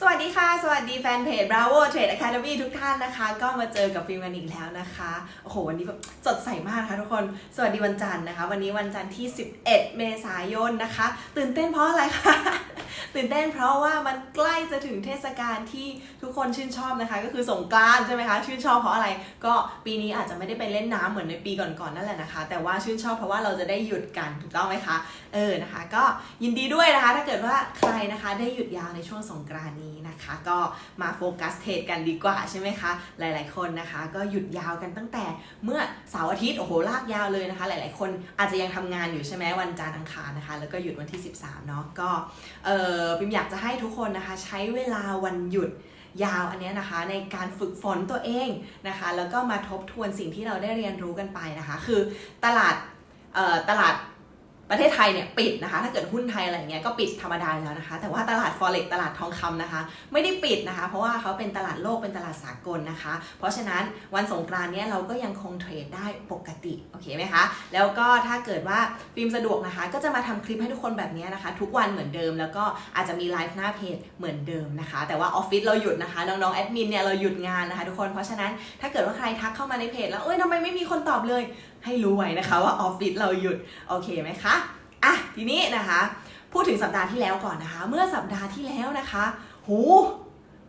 สวัสดีค่ะ สวัสดีแฟนเพจ Bravo Trade Academy ทุกท่านนะคะ ก็มาเจอกับฟิล์มกันอีกแล้วนะคะ โอ้โห วันนี้แบบสดใสมากนะคะทุกคน สวัสดีวันจันทร์นะคะ วันนี้วันจันทร์ที่ 11 เมษายนนะคะ ตื่นเต้นเพราะอะไรคะตื่นเต้นเพราะว่ามันใกล้จะถึงเทศกาลที่ทุกคนชื่นชอบนะคะ ก็คือสงกรานต์ใช่ไหมคะชื่นชอบเพราะอะไร ก็ปีนี้อาจจะไม่ได้ไปเล่นน้ำเหมือนในปีก่อนๆนั่นแหละนะคะ แต่ว่าชื่นชอบเพราะว่าเราจะได้หยุดกันถูกต้องไหมคะเออนะคะ ก็ยินดีด้วยนะคะ ถ้าเกิดว่าใครนะคะได้หยุดยาวในช่วงสงกรานต์นี้นะคะ ก็มาโฟกัสเทรดกันดีกว่าใช่ไหมคะหลาย ๆคนนะคะ ก็หยุดยาวกันตั้งแต่เมื่อเสาร์อาทิตย์โอ้โหลากยาวเลยนะคะ หลาย ๆ คนอาจจะยังทำงานอยู่ใช่ไหมวันจันทร์อังคารนะคะ แล้วก็หยุดวันที่ 13เนาะก็เออพิมอยากจะให้ทุกคนนะคะใช้เวลาวันหยุดยาวอันนี้นะคะในการฝึกฝนตัวเองนะคะแล้วก็มาทบทวนสิ่งที่เราได้เรียนรู้กันไปนะคะ คือตลาดออตลาด ประเทศไทยเนี่ยปิดนะคะ ถ้าเกิดหุ้นไทยอะไรเงี้ยก็ปิดธรรมดาแล้วนะคะ แต่ว่าตลาด forex ตลาดทองคำนะคะ ไม่ได้ปิดนะคะ เพราะว่าเขาเป็นตลาดโลกเป็นตลาดสากลนะคะ เพราะฉะนั้นวันสงกรานต์เนี้ยเราก็ยังคงเทรดได้ปกติโอเคไหมคะแล้วก็ถ้าเกิดว่าฟิล์มสะดวกนะคะ ก็จะมาทำคลิปให้ทุกคนแบบนี้นะคะ ทุกวันเหมือนเดิม แล้วก็อาจจะมีไลฟ์หน้าเพจเหมือนเดิมนะคะ แต่ว่าออฟฟิศเราหยุดนะคะน้องๆแอดมินเนี่ยเราหยุดงานนะคะทุกคนเพราะฉะนั้นถ้าเกิดว่าใครทักเข้ามาในเพจแล้วเอ้ยทำไมไม่มีคนตอบเลย ให้รู้ไว้นะคะว่าออฟฟิศเราหยุดโอเคไหมคะอะทีนี้นะคะ พูดถึงสัปดาห์ที่แล้วก่อนนะคะ เมื่อสัปดาห์ที่แล้วนะคะหู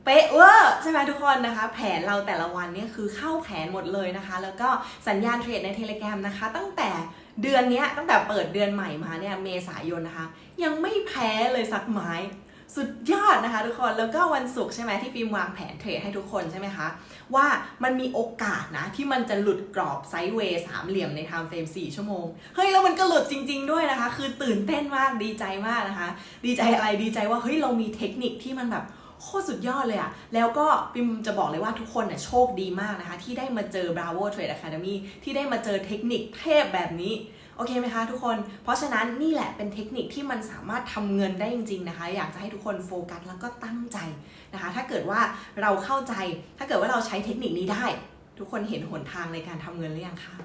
เป๊ะเวอร์ใช่ไหมทุกคนนะคะ แผนเราแต่ละวันเนี่ยคือเข้าแผนหมดเลยนะคะ แล้วก็สัญญาณเทรดในเทเล gram นะคะ ตั้งแต่เดือนนี้ตั้งแต่เปิดเดือนใหม่มาเนี่ยเมษายนนะคะ ยังไม่แพ้เลยสักไม้ สุดยอดนะคะทุกคนแล้วก็วันศุกร์ใช่ไหมที่ฟิล์มวางแผนเทรดให้ทุกคนใช่ไหมคะ ว่ามันมีโอกาสนะ ที่มันจะหลุดกรอบไซด์เวย์สามเหลี่ยมในไทม์เฟรม4 ชั่วโมง เฮ้ย แล้วมันก็หลุดจริง ๆ ด้วยนะคะ คือตื่นเต้นมากดีใจมากนะคะ ดีใจอะไรดีใจว่าเฮ้ยเรามีเทคนิคที่มันแบบโคตรสุดยอดเลยอะแล้วก็ปิมจะบอกเลยว่าทุกคนน่ะโชคดีมากนะคะ ที่ได้มาเจอ Bravo Trade Academy ที่ได้มาเจอเทคนิคเทพแบบนี้ โอเคไหมคะทุกคน เพราะฉะนั้นนี่แหละเป็นเทคนิคที่มันสามารถทำเงินได้จริง ๆนะคะ อยากจะให้ทุกคนโฟกัสแล้วก็ตั้งใจนะคะ ถ้าเกิดว่าเราเข้าใจ ถ้าเกิดว่าเราใช้เทคนิคนี้ได้ ทุกคนเห็นหนทางในการทำเงินหรือยังคะ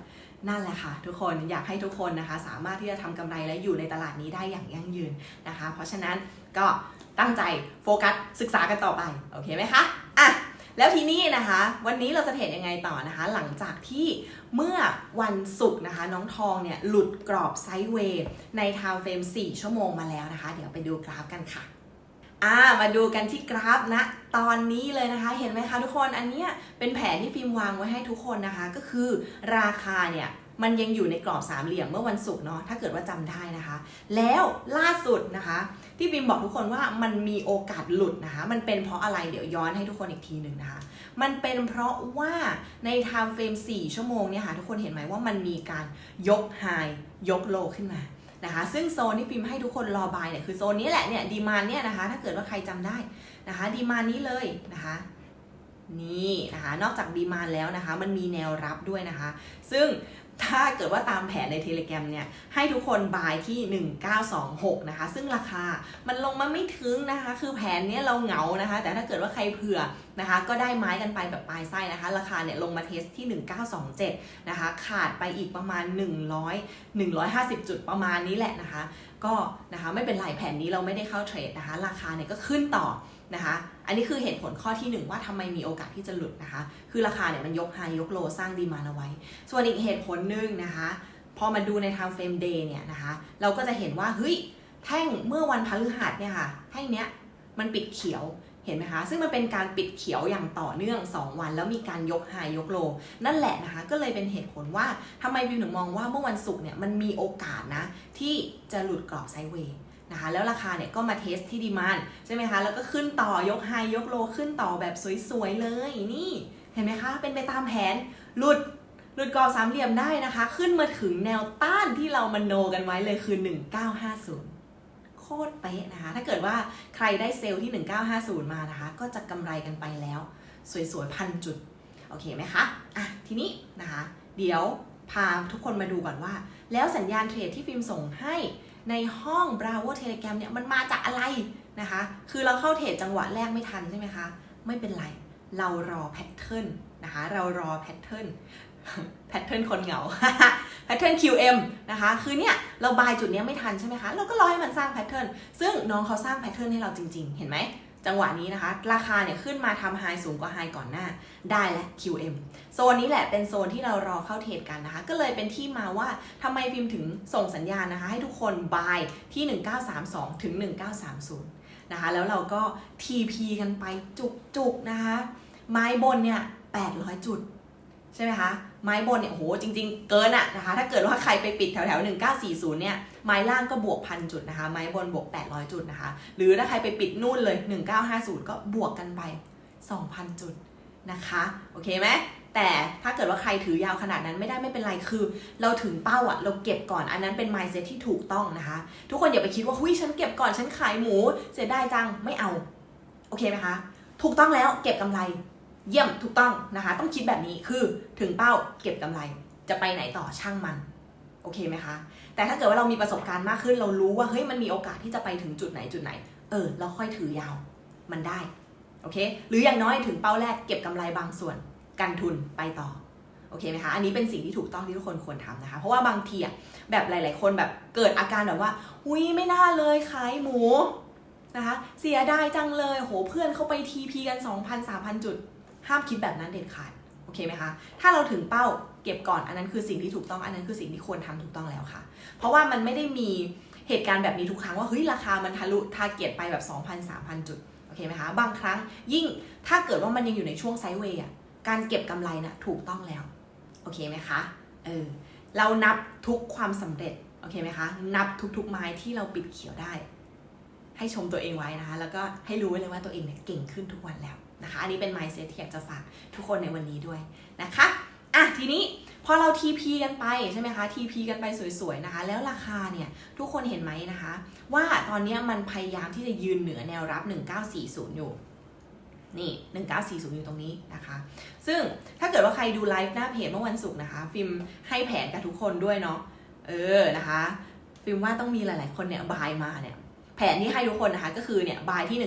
นั่นแหละค่ะ ทุกคนอยากให้ทุกคนนะคะ สามารถที่จะทำกำไรและอยู่ในตลาดนี้ได้อย่างยั่งยืนนะคะ เพราะฉะนั้นก็ตั้งใจโฟกัสศึกษากันต่อไป โอเคไหมคะอะ แล้วทีนี้นะคะ วันนี้เราจะเทรดยังไงต่อนะคะ หลังจากที่เมื่อวันศุกร์นะคะ น้องทองเนี่ยหลุดกรอบไซด์เวย์ในทาวเฟรม4 ชั่วโมงมาแล้วนะคะ เดี๋ยวไปดูกราฟกันค่ะอ่ามาดูกันที่กราฟนะตอนนี้เลยนะคะเห็นไหมคะทุกคนอันเนี้ยเป็นแผนที่ฟิล์มวางไว้ให้ทุกคนนะคะ ก็คือราคาเนี่ย มันยังอยู่ในกรอบสามเหลี่ยมเมื่อวันศุกร์เนาะถ้าเกิดว่าจำได้นะคะ แล้วล่าสุดนะคะ ที่ฟิมบอกทุกคนว่ามันมีโอกาสหลุดนะคะ มันเป็นเพราะอะไรเดี๋ยวย้อนให้ทุกคนอีกทีหนึ่งนะคะ มันเป็นเพราะว่าในไทม์เฟรม4 ชั่วโมงเนี่ยค่ะทุกคนเห็นไหมว่ามันมีการยกไฮยกโลขึ้นมานะคะซึ่งโซนที่ฟิล์มให้ทุกคนรอบายเนี่ยคือโซนนี้แหละเนี่ยดีมานเนี่ยนะคะถ้าเกิดว่าใครจำได้นะคะดีมานนี้เลยนะคะนี่นะคะนอกจากดีมานแล้วนะคะมันมีแนวรับด้วยนะคะ ซึ่ง ถ้าเกิดว่าตามแผนในเทเล gram เนี่ย ให้ทุกคนบายที่ 1926 นะคะ ซึ่งราคามันลงมาไม่ถึงนะคะ คือแผนเนี้ยเราเหงานะคะ แต่ถ้าเกิดว่าใครเผื่อนะคะ ก็ได้ไม้กันไปแบบปลายไส้นะคะ ราคาเนี่ยลงมาเทสที่ 1927 นะคะ ขาดไปอีกประมาณ 100 150 จุดประมาณนี้แหละนะคะ ก็นะคะไม่เป็นไรแผนนี้เราไม่ได้เข้าเทรดนะคะ ราคาเนี่ยก็ขึ้นต่อนะคะ อันนี้คือเหตุผลข้อที่ 1 ว่าทำไมมีโอกาสที่จะหลุดนะคะ คือราคาเนี่ยมันยกไฮยกโลสร้างดีมาเอาไว้ ส่วนอีกเหตุผลหนึ่งนะคะ พอมาดูในทางเฟรมเดย์เนี่ยนะคะ เราก็จะเห็นว่าเฮ้ยแท่งเมื่อวันพฤหัสเนี่ยค่ะแท่งเนี้ยมันปิดเขียว เห็นไหมคะ ซึ่งมันเป็นการปิดเขียวอย่างต่อเนื่อง 2 วัน แล้วมีการยกไฮยกโล นั่นแหละนะคะ ก็เลยเป็นเหตุผลว่าทำไมวิวถึงมองว่าเมื่อวันศุกร์เนี่ยมันมีโอกาสนะ ที่จะหลุดกรอบไซด์เวย์นะคะแล้วราคาเนี่ยก็มาเทสที่ดีมานใช่ไหมคะแล้วก็ขึ้นต่อยกไฮยกโลขึ้นต่อแบบสวยๆเลยนี่เห็นไหมคะ เป็นไปตามแผนหลุดหลุดกรอบสามเหลี่ยมได้นะคะ ขึ้นมาถึงแนวต้านที่เรามาโนกันไว้เลยคือ 1950 คตรเป๊ะนะคะ ถ้าเกิดว่าใครได้เซลล์ที่ 1950 มานะคะ ก็จะกำไรกันไปแล้ว สวยๆพันจุด โอเคไหมคะอะทีนี้นะคะ เดี๋ยวพาทุกคนมาดูก่อนว่า แล้วสัญญาณเทรดที่ฟิล์มส่งให้ในห้อง Bravo Telegram เนี่ยมันมาจากอะไรนะคะ คือเราเข้าเทรดจังหวะแรกไม่ทันใช่ไหมคะ ไม่เป็นไร เรารอแพทเทิร์นนะคะ เรารอแพทเทิร์น แพทเทิร์นคนเหงาแพทเทิร์น QM นะคะ คือเนี่ยเราบายจุดเนี้ยไม่ทันใช่ไหมคะ เราก็รอให้มันสร้างแพทเทิร์น ซึ่งน้องเขาสร้างแพทเทิร์นให้เราจริง ๆ เห็นไหม จังหวะนี้นะคะ ราคาเนี่ยขึ้นมาทำไฮสูงกว่าไฮก่อนหน้า ได้และ QM โซนนี้แหละเป็นโซนที่เรารอเข้าเทรดกันนะคะ ก็เลยเป็นที่มาว่าทำไมฟิล์มถึงส่งสัญญาณนะคะ ให้ทุกคน buy ที่ 1932 ถึง 1930 นะคะ แล้วเราก็ TP กันไปจุกๆนะคะ ไม้บนเนี่ย800 จุด ใช่ไหมคะ ไม้บนเนี่ยโหจริง ๆ เกินอะนะคะ ถ้าเกิดว่าใครไปปิดแถวๆ1940 เนี่ย ไม้ล่างก็บวกพันจุดนะคะ ไม้บนบวก 800 จุดนะคะ หรือถ้าใครไปปิดนู่นเลย 1950 ก็บวกกันไป 2,000 จุดนะคะ โอเคไหมแต่ถ้าเกิดว่าใครถือยาวขนาดนั้นไม่ได้ไม่เป็นไรคือ เราถึงเป้าอะเราเก็บก่อนอันนั้นเป็น mindset ที่ถูกต้องนะคะ ทุกคนอย่าไปคิดว่าหุ้ยฉันเก็บก่อนฉันขายหมู เสียดายจังไม่เอา โอเคไหมคะ ถูกต้องแล้วเก็บกำไร เยี่ยมถูกต้องนะคะ ต้องคิดแบบนี้คือถึงเป้าเก็บกำไร จะไปไหนต่อช่างมัน โอเคไหมคะ แต่ถ้าเกิดว่าเรามีประสบการณ์มากขึ้น เรารู้ว่าเฮ้ยมันมีโอกาสที่จะไปถึงจุดไหนจุดไหน เออ เราค่อยถือยาวมันได้โอเค หรืออย่างน้อยถึงเป้าแรกเก็บกำไรบางส่วนกันทุนไปต่อโอเคไหมคะ อันนี้เป็นสิ่งที่ถูกต้องที่ทุกคนควรทำนะคะ เพราะว่าบางทีอะแบบหลาย ๆ คนแบบเกิดอาการแบบว่า อุ้ยไม่น่าเลยขายหมูนะคะ เสียดายจังเลย โหเพื่อนเข้าไปทีพีกัน 2,000 3,000 จุด ห้ามคิดแบบนั้นเด็ดขาดโอเคไหมคะ ถ้าเราถึงเป้าเก็บก่อนอันนั้นคือสิ่งที่ถูกต้องอันนั้นคือสิ่งที่ควรทำถูกต้องแล้วค่ะ เพราะว่ามันไม่ได้มีเหตุการณ์แบบนี้ทุกครั้งว่าเฮ้ยราคามันทะลุทาเกียรไปแบบ2,000 3,000 จุดโอเคไหมคะบางครั้งยิ่งถ้าเกิดว่ามันยังอยู่ในช่วงไซด์เวย์อะการเก็บกำไรนะ่ะถูกต้องแล้วโอเคไหมคะเออเรานับทุกความสำเร็จโอเคไหมคะนับทุกๆไม้ที่เราปิดเขียวได้ ให้ชมตัวเองไว้นะคะแล้วก็ให้รู้ไว้เลยว่าตัวเองเนี่ยเก่งขึ้นทุกวันแล้ว นะคะ อันนี้เป็น mindset ที่อยากจะฝากทุกคนในวันนี้ด้วยนะคะ อะทีนี้พอเรา TP กันไปใช่ไหมคะ TP กันไปสวยๆนะคะ แล้วราคาเนี่ยทุกคนเห็นไหมนะคะ ว่าตอนนี้มันพยายามที่จะยืนเหนือแนวรับ 1940 อยู่นี่ 1940 อยู่ตรงนี้นะคะ ซึ่งถ้าเกิดว่าใครดูไลฟ์หน้าเพจเมื่อวันศุกร์นะคะ ฟิล์มให้แผนกับทุกคนด้วยเนาะเออนะคะ ฟิล์มว่าต้องมีหลายๆคนเนี่ยบายมาเนี่ย แผนที่ให้ทุกคนนะคะก็คือเนี่ยบายที่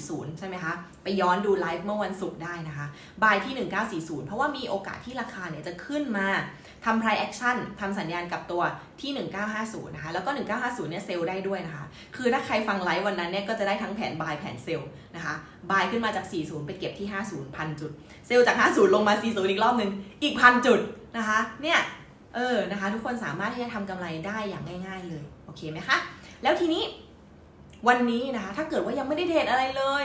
1940 ใช่ไหมคะไปย้อนดูไลฟ์เมื่อวันศุกร์ได้นะคะบายที่ 1940 เพราะว่ามีโอกาสที่ราคาเนี่ยจะขึ้นมาทำ price action ทำสัญญาณกับตัวที่ 1950 นะคะ แล้วก็ 1950 เนี่ยเซลได้ด้วยนะคะ คือถ้าใครฟังไลฟ์วันนั้นเนี่ยก็จะได้ทั้งแผนบายแผนเซลนะคะบายขึ้นมาจาก 40 ไปเก็บที่ 50 พันจุด เซลจาก 50 ลงมา 40 อีกรอบหนึ่งอีกพันจุดนะคะ เนี่ย เออ นะคะ ทุกคนสามารถที่จะทำกำไรได้อย่างง่าย ๆ เลย โอเคไหมคะ แล้วทีนี้ วันนี้นะคะถ้าเกิดว่ายังไม่ได้เทรดอะไรเลย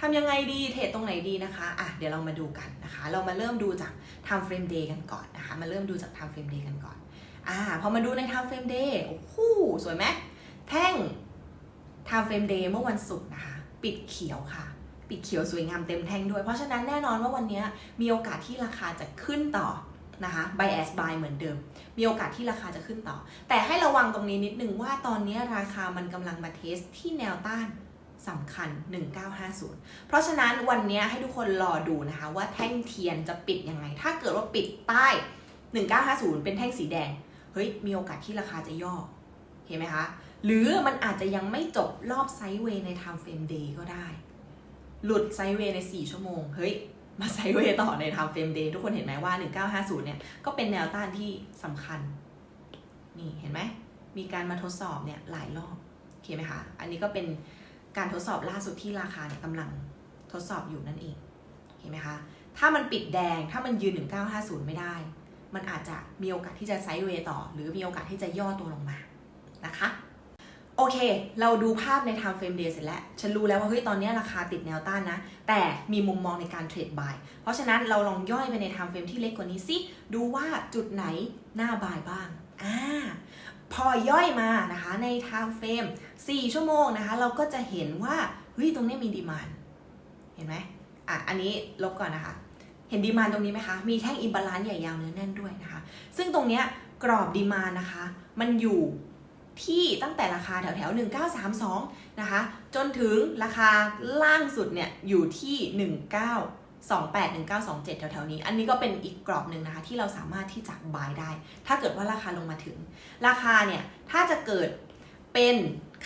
ทำยังไงดีเทรดตรงไหนดีนะคะอะเดี๋ยวเรามาดูกันนะคะ เรามาเริ่มดูจาก time frame day กันก่อนนะคะ มาเริ่มดูจาก time frame day กันก่อนอ่าพอมาดูใน time frame day โอ้โหสวยไหมแท่ง time frame day เมื่อวันศุกร์นะคะ ปิดเขียวค่ะ ปิดเขียวสวยงามเต็มแท่งด้วย เพราะฉะนั้นแน่นอนว่าวันนี้มีโอกาสที่ราคาจะขึ้นต่อ นะคะ bias buy เหมือนเดิม มีโอกาสที่ราคาจะขึ้นต่อ แต่ให้ระวังตรงนี้นิดนึงว่าตอนนี้ราคามันกำลังมาเทสที่แนวต้านสำคัญ 1950 เพราะฉะนั้นวันนี้ให้ทุกคนรอดูนะคะ ว่าแท่งเทียนจะปิดยังไง ถ้าเกิดว่าปิดใต้ 1950 เป็นแท่งสีแดง เฮ้ย มีโอกาสที่ราคาจะย่อ เห็นไหมคะ หรือมันอาจจะยังไม่จบรอบไซด์เวย์ใน time frame day ก็ได้ หลุดไซด์เวย์ใน 4 ชั่วโมง เฮ้ย มาไซเวย์ต่อใน time frame day ทุกคนเห็นไหมว่า 1950 เนี่ย ก็เป็นแนวต้านที่สำคัญ นี่เห็นไหม มีการมาทดสอบเนี่ยหลายรอบโอเคไหมคะ อันนี้ก็เป็นการทดสอบล่าสุดที่ราคาเนี่ยกำลังทดสอบอยู่นั่นเองเห็นไหมคะ ถ้ามันปิดแดงถ้ามันยืน 1950 ไม่ได้ มันอาจจะมีโอกาสที่จะไซด์เวย์ต่อ หรือมีโอกาสที่จะย่อตัวลงมานะคะ โอเค เราดูภาพใน time frame day เสร็จแล้ว ฉันรู้แล้วว่าเฮ้ยตอนนี้ราคาติดแนวต้านนะ แต่มีมุมมองในการเทรดบาย เพราะฉะนั้นเราลองย่อยไปใน time frame ที่เล็กกว่านี้สิดูว่าจุดไหนหน้าบายบ้างอ่าพอย่อยมานะคะใน time frame 4 ชั่วโมงนะคะ เราก็จะเห็นว่าเฮ้ยตรงนี้มีดีมานเห็นไหมอะอันนี้ลบก่อนนะคะ เห็นดีมานตรงนี้ไหมคะ มีแท่งอิมบาลานซ์ใหญ่ยาวเนื้อแน่นด้วยนะคะ ซึ่งตรงเนี้ยกรอบดีมานนะคะ มันอยู่ ที่ตั้งแต่ราคาแถวแถวๆ1932 นะคะ จนถึงราคาล่างสุดเนี่ยอยู่ที่ 1928 1927 แถวๆนี้ อันนี้ก็เป็นอีกกรอบหนึ่งนะคะ ที่เราสามารถที่จะบายได้ ถ้าเกิดว่าราคาลงมาถึง ราคาเนี่ย ถ้าจะเกิดเป็น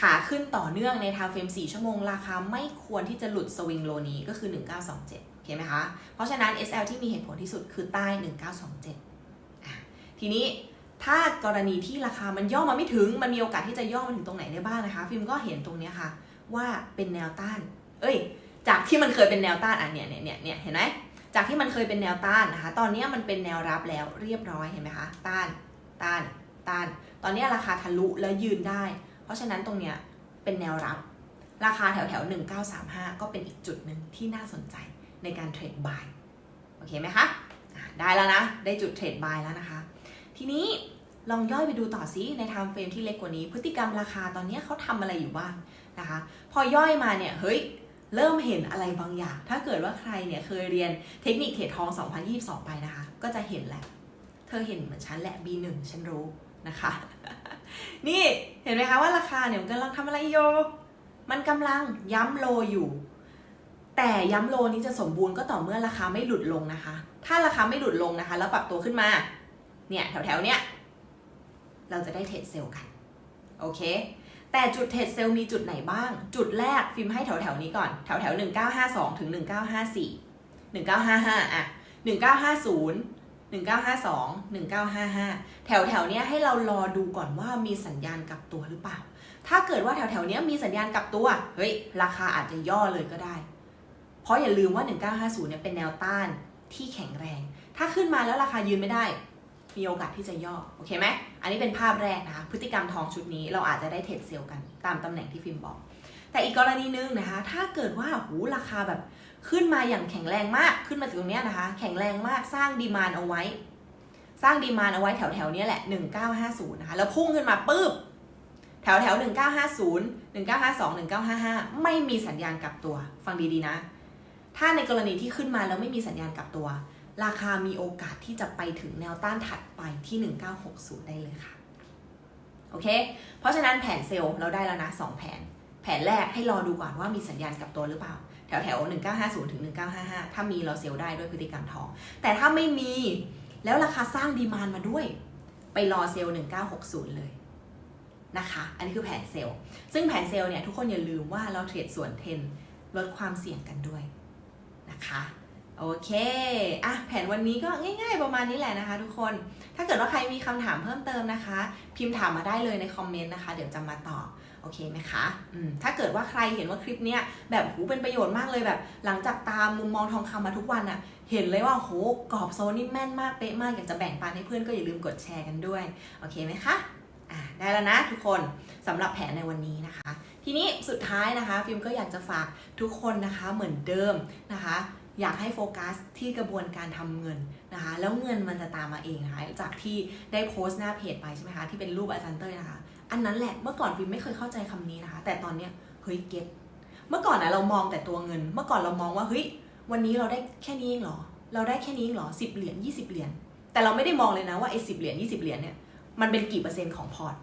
ขาขึ้นต่อเนื่องในทางเฟรม 4 ชั่วโมง ราคาไม่ควรที่จะหลุดสวิงโลนี้ก็คือ 1927โอเคไหมคะ เพราะฉะนั้น SL ที่มีเหตุผลที่สุดคือใต้ 1927อะทีนี้ ถ้ากรณีที่ราคามันย่อมาไม่ถึง มันมีโอกาสที่จะย่อมาถึงตรงไหนได้บ้างนะคะ ฟิล์มก็เห็นตรงนี้ค่ะ ว่าเป็นแนวต้าน เอ้ย จากที่มันเคยเป็นแนวต้านอะเนี่ยเนี่ยเนี่ยเนี่ยเห็นไหมจากที่มันเคยเป็นแนวต้านนะคะ ตอนนี้มันเป็นแนวรับแล้วเรียบร้อยเห็นไหมคะ ต้าน ต้าน ต้าน ตอนนี้ราคาทะลุแล้วยืนได้ เพราะฉะนั้นตรงเนี้ยเป็นแนวรับ ราคาแถวแถว1935 ก็เป็นอีกจุดหนึ่งที่น่าสนใจในการเทรดบาย โอเคไหมคะอะได้แล้วนะ ได้จุดเทรดบายแล้วนะคะ ทีนี้ลองย่อยไปดูต่อซิในไทม์เฟรมที่เล็กกว่านี้ พฤติกรรมราคาตอนนี้เขาทำอะไรอยู่บ้างนะคะ พอย่อยมาเนี่ยเฮ้ยเริ่มเห็นอะไรบางอย่าง ถ้าเกิดว่าใครเนี่ยเคยเรียนเทคนิคเทรดทอง 2022 ไปนะคะ ก็จะเห็นแหละ เธอเห็นเหมือนฉันแหละ B1 ฉันรู้นะคะ นี่เห็นไหมคะว่าราคาเนี่ยมันกำลังทำอะไรอยู่มันกำลังย้ำโลอยู่ แต่ย้ำโลนี้จะสมบูรณ์ก็ต่อเมื่อราคาไม่หลุดลงนะคะ ถ้าราคาไม่หลุดลงนะคะ แล้วปรับตัวขึ้นมา เนี่ยแถวๆเนี้ยเราจะได้เทรดเซลล์กันโอเค แต่จุดเทรดเซลล์มีจุดไหนบ้าง จุดแรกฟิล์มให้แถวๆนี้ก่อน แถวๆ1952ถึง1954 1955อะ1950 1952 1955แถวๆเนี้ยให้เรารอดูก่อนว่ามีสัญญาณกลับตัวหรือเปล่า ถ้าเกิดว่าแถวๆเนี้ยมีสัญญาณกลับตัว เฮ้ย ราคาอาจจะย่อเลยก็ได้ เพราะอย่าลืมว่า 1950เนี่ยเป็นแนวต้านที่แข็งแรง ถ้าขึ้นมาแล้วราคายืนไม่ได้ มีโอกาสที่จะย่อ โอเคไหม อันนี้เป็นภาพแรกนะคะ พฤติกรรมทองชุดนี้เราอาจจะได้เทรดเซลล์กันตามตำแหน่งที่ฟิล์มบอก แต่อีกกรณีหนึงนะคะ ถ้าเกิดว่าหูราคาแบบขึ้นมาอย่างแข็งแรงมาก ขึ้นมาถึงตรงเนี้ยนะคะ แข็งแรงมาก สร้างดีมานเอาไว้ สร้างดีมานเอาไว้แถวแถวเนี้ยแหละ 1950 นะคะ แล้วพุ่งขึ้นมาปุ๊บ แถวแถว1950 1952 1955 ไม่มีสัญญาณกลับตัว ฟังดีๆนะ ถ้าในกรณีที่ขึ้นมาแล้วไม่มีสัญญาณกลับตัว ราคามีโอกาสที่จะไปถึงแนวต้านถัดไปที่ 1960 ได้เลยค่ะ โอเค เพราะฉะนั้นแผนเซลล์เราได้แล้วนะ 2 แผน แผนแรกให้รอดูก่อนว่ามีสัญญาณกลับตัวหรือเปล่า แถวแถว1950 ถึง 1955 ถ้ามีเราเซลล์ได้ด้วยพฤติกรรมทอง แต่ถ้าไม่มีแล้วราคาสร้างดีมานมาด้วย ไปรอเซลล์ 1960 เลยนะคะ อันนี้คือแผนเซลล์ ซึ่งแผนเซลล์เนี่ยทุกคนอย่าลืมว่าเราเทรดส่วนเทนลดความเสี่ยงกันด้วยนะคะ โอเคอะแผนวันนี้ก็ง่าย ๆ ประมาณนี้แหละนะคะ ทุกคน ถ้าเกิดว่าใครมีคำถามเพิ่มเติมนะคะ พิมพ์ถามมาได้เลยในคอมเมนต์นะคะ เดี๋ยวจะมาตอบโอเคไหมคะอืมถ้าเกิดว่าใครเห็นว่าคลิปเนี้ยแบบหูเป็นประโยชน์มากเลยแบบ หลังจากตามมุมมองทองคำมาทุกวันอะเห็นเลยว่าโหกรอบโซนนี่แม่นมากเป๊ะมากอยากจะแบ่งปันให้เพื่อนก็อย่าลืมกดแชร์กันด้วยโอเคไหมคะอ่าได้แล้วนะทุกคนสำหรับแผนในวันนี้นะคะ ทีนี้สุดท้ายนะคะ ฟิล์มก็อยากจะฝากทุกคนนะคะเหมือนเดิมนะคะ อยากให้โฟกัสที่กระบวนการทำเงินนะคะ แล้วเงินมันจะตามมาเองนะคะจากที่ได้โพสต์หน้าเพจไปใช่ไหมคะที่เป็นรูปอาจารย์เต้ยนะคะ อันนั้นแหละเมื่อก่อนฟิล์มไม่เคยเข้าใจคำนี้นะคะ แต่ตอนเนี้ยเฮ้ยเก็ตเมื่อก่อนนะเรามองแต่ตัวเงิน เมื่อก่อนเรามองว่าเฮ้ยวันนี้เราได้แค่นี้เองเหรอ เราได้แค่นี้เองเหรอสิบเหรียญยี่สิบเหรียญแต่เราไม่ได้มองเลยนะว่าไอ้สิบเหรียญยี่สิบเหรียญเนี่ยมันเป็นกี่เปอร์เซ็นต์ของพอร์ต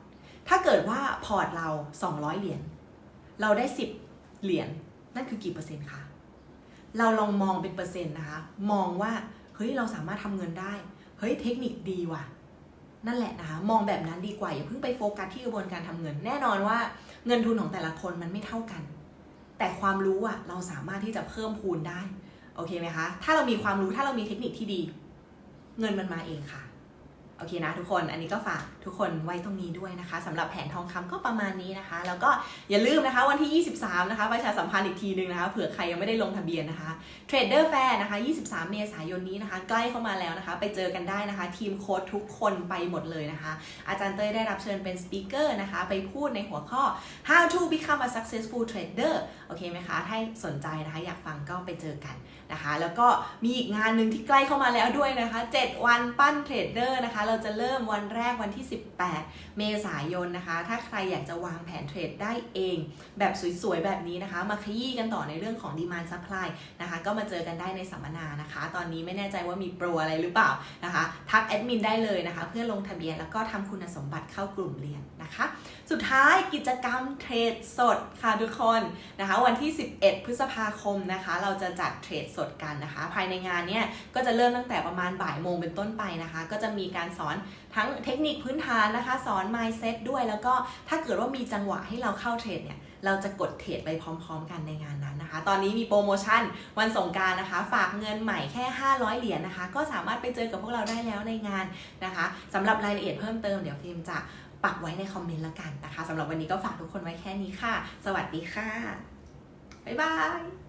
ถ้าเกิดว่าพอร์ตเรา200เหรียญเราได้10เหรียญนั่นคือกี่เปอร์เซ็นต์คะ เราลองมองเป็นเปอร์เซ็นต์นะคะ มองว่าเฮ้ยเราสามารถทำเงินได้ เฮ้ยเทคนิคดีว่ะ นั่นแหละนะคะ มองแบบนั้นดีกว่า อย่าเพิ่งไปโฟกัสที่กระบวนการทำเงิน แน่นอนว่าเงินทุนของแต่ละคนมันไม่เท่ากัน แต่ความรู้อะเราสามารถที่จะเพิ่มพูนได้ โอเคไหมคะ ถ้าเรามีความรู้ถ้าเรามีเทคนิคที่ดี เงินมันมาเองค่ะ โอเคนะทุกคนอันนี้ก็ฝากทุกคนไว้ตรงนี้ด้วยนะคะสำหรับแผนทองคำก็ประมาณนี้นะคะ แล้วก็อย่าลืมนะคะวันที่ 23 นะคะประชาสัมพันธ์อีกทีนึงนะคะเผื่อใครยังไม่ได้ลงทะเบียนนะคะเทรดเดอร์แฟร์นะคะ 23 เมษายนนี้นะคะ ใกล้เข้ามาแล้วนะคะ ไปเจอกันได้นะคะ ทีมโค้ดทุกคนไปหมดเลยนะคะ อาจารย์เต้ยได้รับเชิญเป็นสปีกเกอร์นะคะ ไปพูดในหัวข้อ how to become a successful trader โอเคไหมคะถ้าสนใจนะคะ อยากฟังก็ไปเจอกัน นะคะ แล้วก็มีอีกงานหนึ่งที่ใกล้เข้ามาแล้วด้วยนะคะ 7 วันปั้นเทรดเดอร์นะคะ เราจะเริ่มวันแรกวันที่ 18 เมษายนนะคะ ถ้าใครอยากจะวางแผนเทรดได้เอง แบบสวยๆ แบบนี้นะคะ มาขยี้กันต่อในเรื่องของ demand supply นะคะ ก็มาเจอกันได้ในสัมมนานะคะ ตอนนี้ไม่แน่ใจว่ามีโปรอะไรหรือเปล่านะคะ ทักแอดมินได้เลยนะคะ เพื่อลงทะเบียนแล้วก็ทำคุณสมบัติเข้ากลุ่มเรียนนะคะ สุดท้ายกิจกรรมเทรดสดค่ะทุกคนนะคะ วันที่ 11 พฤษภาคมนะคะ เราจะจัดเทรดสดกันนะคะ ภายในงานเนี่ยก็จะเริ่มตั้งแต่ประมาณบ่ายโมงเป็นต้นไปนะคะ ก็จะมีการสอนทั้งเทคนิคพื้นฐานนะคะ สอน mindset ด้วยแล้วก็ถ้าเกิดว่ามีจังหวะให้เราเข้าเทรดเนี่ยเราจะกดเทรดไปพร้อม ๆ กันในงานนั้นนะคะ ตอนนี้มีโปรโมชั่นวันสงการนะคะ ฝากเงินใหม่แค่ 500 เหรียญนะคะ ก็สามารถไปเจอกับพวกเราได้แล้วในงานนะคะสำหรับรายละเอียดเพิ่มเติมเดี๋ยวฟิล์มจะปักไว้ในคอมเมนต์ละกันนะคะสำหรับวันนี้ก็ฝากทุกคนไว้แค่นี้ค่ะ สวัสดีค่ะ บ๊ายบาย